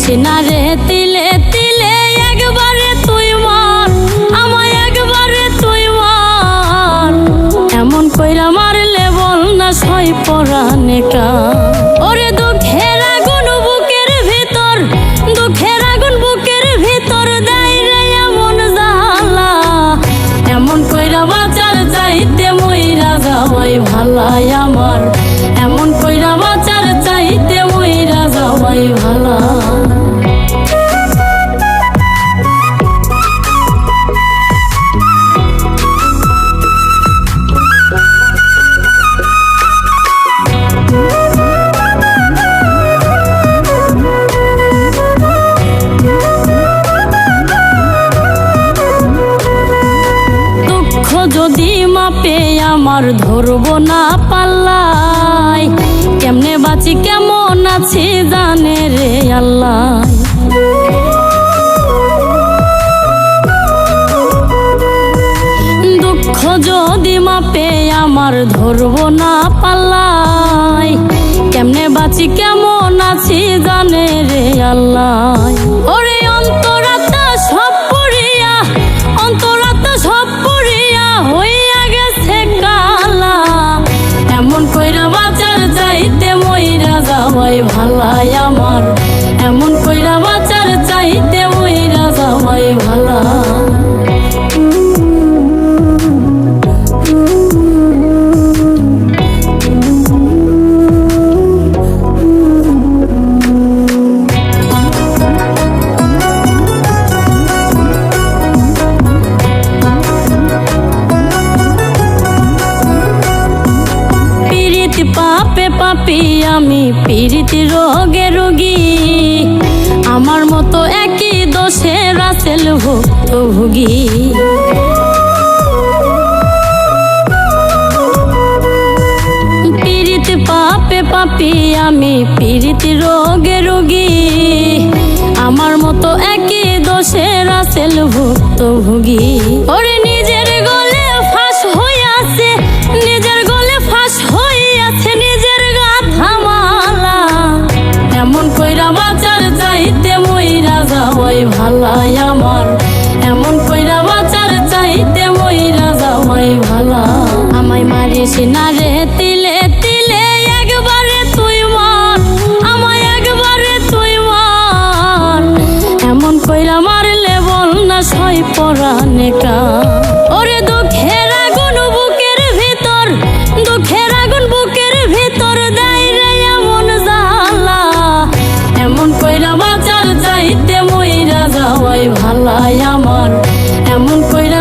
যাস না রে, তিলে তিলে, একবারে তুই মার, আমায় একবারে তুই মার। এমন কইরা মারলে বল না সই পরানে ওরে দুঃখের আগুন বুকের ভিতর, দুঃখের আগুন বুকের ভিতর দেয় রে এমন জালা এমন কইরা বাজার যাইতে মইরা যাওয়াই ভালাই আমার। আমার ধরব না পাল্লাই কেমনে বাঁচি, কেমন আছি জানে রে আল্লাহ। দুঃখ যদি মাপে আমার ধরব না পাল্লাই কেমনে বাঁচি, কেমন আছি জানে রে আল্লাহ। পাপে পাপি আমি পীড়িত রোগে রোগী। আমার মতো একই দোষে রাসেল ভুক্তভোগী পীড়িত পাপে পাপি আমি পীড়িত রোগে রোগী। আমার মতো একই দোষে রাসেল ভুক্তভোগী ভিতর, দুঃখের আগুন বুকের ভিতর দেয় রে এমন জালা এমন কইরা বাঁচার চাইতে মইরা যাওয়াই ভালাই আমার। এমন কইরা